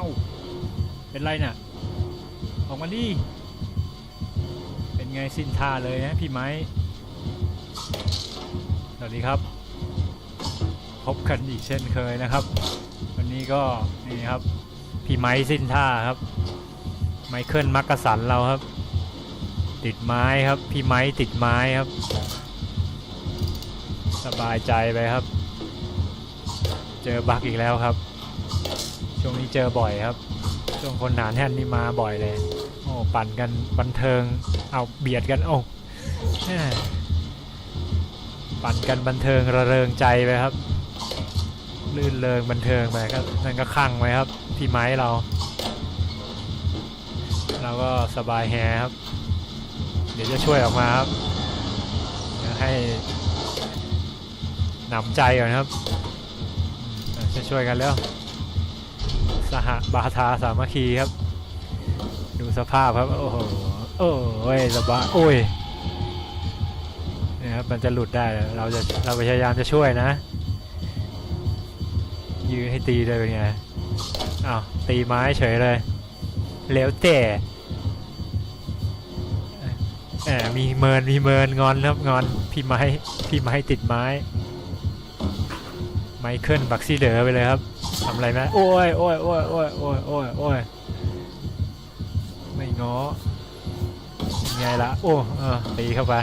า เป็นไรน่ะ ออกมาดิเป็นไงสิ้นท่าเลยนะพี่ไม้ สวัสดีครับ พบกันอีกเช่นเคยนะครับ วันนี้ก็นี่ครับ พี่ไม้สิ้นท่าครับ ไมเคิลมักกะสันเราครับ ติดไม้ครับ พี่ไม้ติดไม้ครับ สบายใจไปครับ เจอบักอีกแล้วครับ ช่วงนี้เจอบ่อยครับ ช่วงคนหนานแท่นนี่มาบ่อยเลย โอ้ปั่นกันบันเทิง เอาเบียดกัน โอ้ปั่นกันบันเทิงระเริงใจไปครับ ลื่นเริงบันเทิงไปก็นั่นก็คั่งไว้ครับพี่ไม้เรา เราก็สบายแฮครับ เดี๋ยวจะช่วยออกมาครับให้หนำใจก่อนครับจะช่วยกันแล้ว สหบาทาสามัคคีครับ ดูสภาพครับ โอ้โหโอ้ยสบายโอ้ยนี่ครับมันจะหลุดได้เราจะเราพยายามจะช่วยนะ ยืนให้ตีเลยเป็นไงอ้าวตีไม้เฉยเลยแล้วแต่แหมมีเมินมีเมินงอนครับงอนพี่ไม้พี่ไม้ติดไม้ ไมเคิลบักซี่เดอไปเลยครับำอะไรไหมโอ้ยโอ้ยโอ้ยโอ้ยโอ้ยโอ้ยโอ้ยไม่ง้อยังไงล่ะโอ้เออตีเข้าไป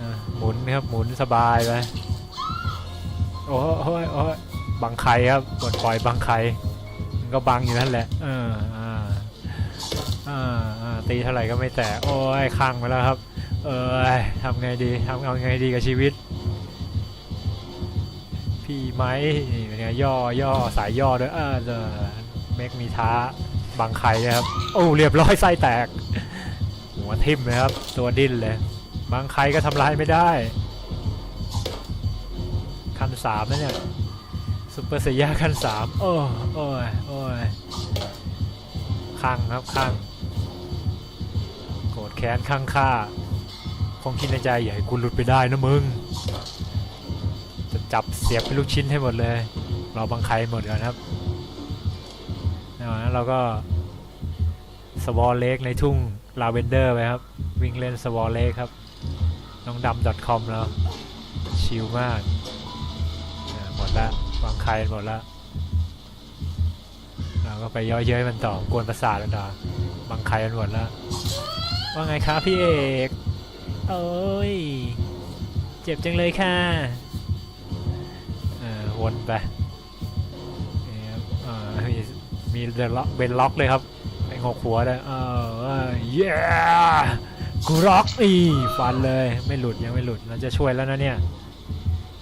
อะหมุนครับ หมุนสบายไปโอ้ยโอ้ยโอ้ยบังไข่ครับปลดปล่อยบังไข่มันก็บังอยู่นั่นแหละ เอออ่าอ่าอ่าตีเท่าไหร่ก็ไม่แตะโอ้ยค้างไปแล้วครับ เออทำไงดีทำเอาไงดีกับชีวิต พี่ไหมนี่เป็นไงย่อย่อสายย่อด้วยเออเดอเมกมีท้าบังไข่เลยครับ โอ้เรียบร้อยไส้แตก หัวทิ่มเลยครับ ตัวดิ้นเลยบังไข่ก็ทำลายไม่ได้ ขั้นสามนะเนี่ยซุปเปอร์เซียขั้นสามโอ้โอ้ยโอ้ยข้างครับข้างโกรธแค้นข้างข้าคงคิดในใจอย่าให้กูหลุดไปได้นะมึง จับเสียบเป็นลูกชิ้นให้หมดเลย เราบังไคหมดก่อนครับแล้วนั้นเราก็สวอลเลกในทุ่งลาเวนเดอร์ไปครับ วิ่งเล่นสวอลเลกครับ น้องดำ .com แล้ว ชิลมาก หมดละบังไคหมดละเราก็ไปย่อเย้ยมันต่อกวนประสาทมันต่อบังไคมันหมดแล้วว่าไงครับพี่เอก โอ้ย เจ็บจังเลยค่ะ วนไปนี่ครับมีมีเดล็อกเบนล็อกเลยครับไอ้งกหัวเลยเออเออเย้กูร็อกอีฟันเลยไม่หลุดยังไม่หลุดเราจะช่วยแล้วนะเนี่ย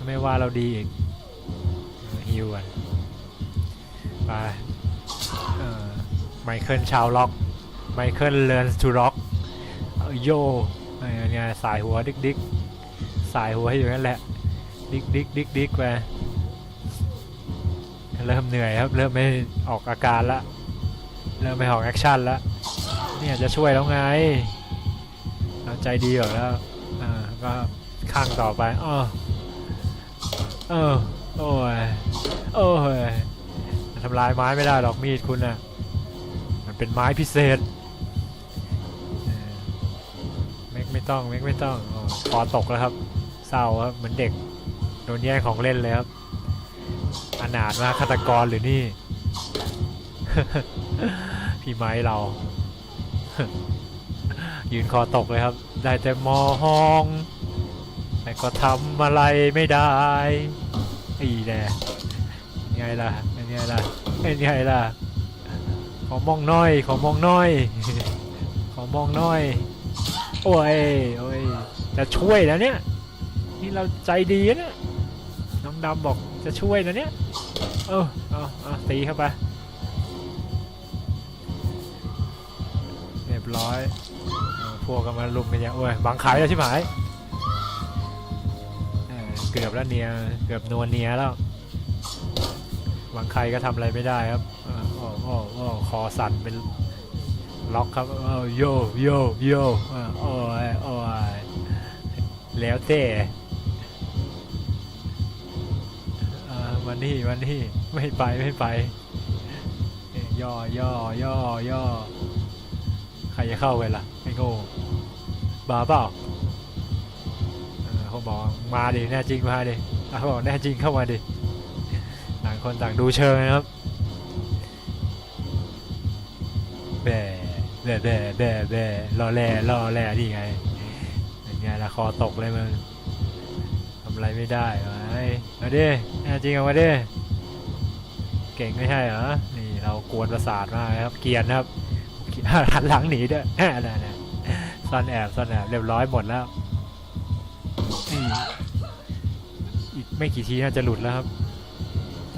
ไม่ว่าเราดีอีกฮิวกันไปเออไมเคิลชาวล็อกไมเคิลเลิร์นทูล็อกโยไอ้เนี่ยสายหัวดิกดิกสายหัวให้อยู่นั่นแหละดิกดิกดิกดิกไป เริ่มเหนื่อยครับ เริ่มไม่ออกอาการละ เริ่มไม่ออกแอคชั่นละเนี่ยจะช่วยแล้วไงเราใจดีอยู่แล้วอ่าก็ข้างต่อไปอ้อเออโอ้ยโอ้ยทำลายไม้ไม่ได้หรอกมีดคุณน่ะ มันเป็นไม้พิเศษเม็กไม่ต้องเม็กไม่ต้องอ๋อคอตกแล้วครับ เศร้าครับเหมือนเด็ก โดนแย่งของเล่นเลยครับ อนาถมาฆาตกรหรือนี่ พี่ไม้เรา ยืนคอตกเลยครับ ได้แต่มอหอง แต่ก็ทำอะไรไม่ได้อีแน่ยังไงล่ะยังไงล่ะยังไงล่ะ ขอมองน้อย ขอมองน้อย ขอมองน้อย โอ้ย โอ้ย จะช่วยนะเนี่ย นี่เราใจดีนะเนี่ย ดำบอกจะช่วยนะเนี่ย เออเอาเอาตีเข้าไปเรียบร้อยเอพวกกันมาลุมกันยังโอ้ยบังขายแล้วใช่ไหมเเกือบแล้วเนียเกือบนัวเนียแล้วบังใครก็ทำอะไรไม่ได้ครับอ่าโอ้โอ้โอ้คอสั่นเป็นล็อกครับเออโยโยโยอ่าโอ้ยโอ้ยแล้วแต่ อ่ามามันนี่มันนี่ไม่ไปไม่ไป ย่อย่อย่อย่อใครจะเข้าไปล่ะไอ้โง่บาเปล่าเขาบอกมาดิแน่จริงมาดิเขาบอกแน่จริงเข้ามาดิต่างคนต่างดูเชิงนะครับแบ่แบ่แบ่แบ่แบ่รอแล่รอแล่นี่ไงเป็นไงละคอตกเลยมึงำอะไรไม่ได้วะเฮ้ยมาดิแน่จริงเอามาดิเก่งไม่ใช่เหรอ นี่เรากวนประสาทมากครับ เกียนครับหันหลังหนีด้วยนั่นๆซ่อนแอบซ่อนแอบเรียบร้อยหมดแล้วอีกไม่กี่ทีน่าจะหลุดแล้วครับ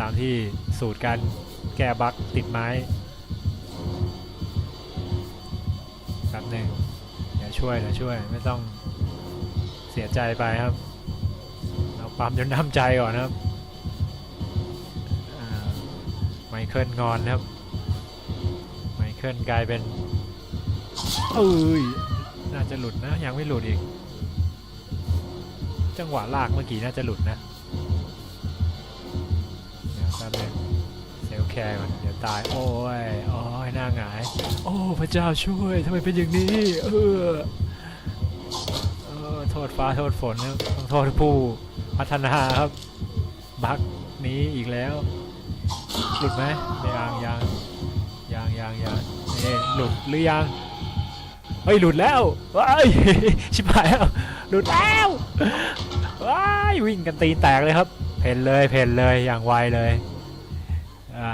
ตามที่สูตรการแก้บั๊กติดไม้แป๊บหนึ่งเดี๋ยวช่วยเดี๋ยวช่วยไม่ต้องเสียใจไปครับ ปั๊มจนน้ำใจก่อนนะครับไมเคิลงอนนะครับ ไมเคิลกลายเป็นเอ้ยน่าจะหลุดนะ ยังไม่หลุดอีก จังหวะลากเมื่อกี้น่าจะหลุดนะเดี๋ยวแป๊บนึงเซลแคร์ก่อนเดี๋ยวตาย โอ้ยโอ้ยหน้าหงาย โอ้พระเจ้าช่วยทำไมเป็นอย่างนี้ เออเออโทษฟ้าโทษฝนนะต้องโทษผู้ พัฒนาครับ บักนี้อีกแล้ว หลุดไหมยางยางยางยางยางเอ๊หลุดหรือยังเฮ้ยหลุดแล้วว้ายชิบหายแล้วหลุดแล้วว้ายวิ่งกันตีนแตกเลยครับ เพนเลยเพนเลยอย่างไวเลยอ่า